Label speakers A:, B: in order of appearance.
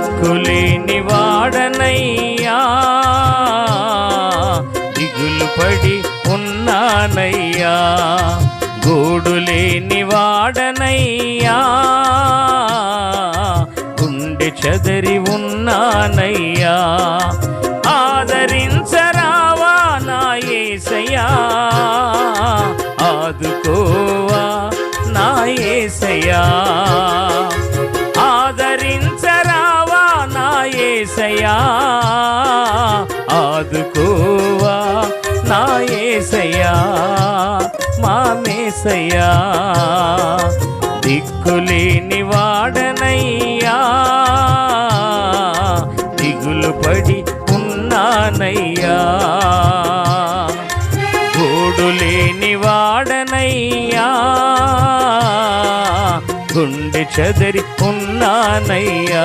A: దిక్కులేని వాడనయ్యా. దిగులు పడి ఉన్నానయ్యా. గూడు లేని వాడనయ్యా. గుండె చెదరి ఉన్నానయ్యా. ఆదరించరావా నా ఏసయ్యా. ఆదుకోవా నా ఏసయ్యా. ఏసయ్యా ఆదుకోవా నా ఏసయ్యా మా మేసయ్యా. దిక్కులేని వాడనయ్యా దిగులు పడి ఉన్నానయ్యా. గూడు లేని వాడనయ్యా గుండె చదరి ఉన్నానయ్యా.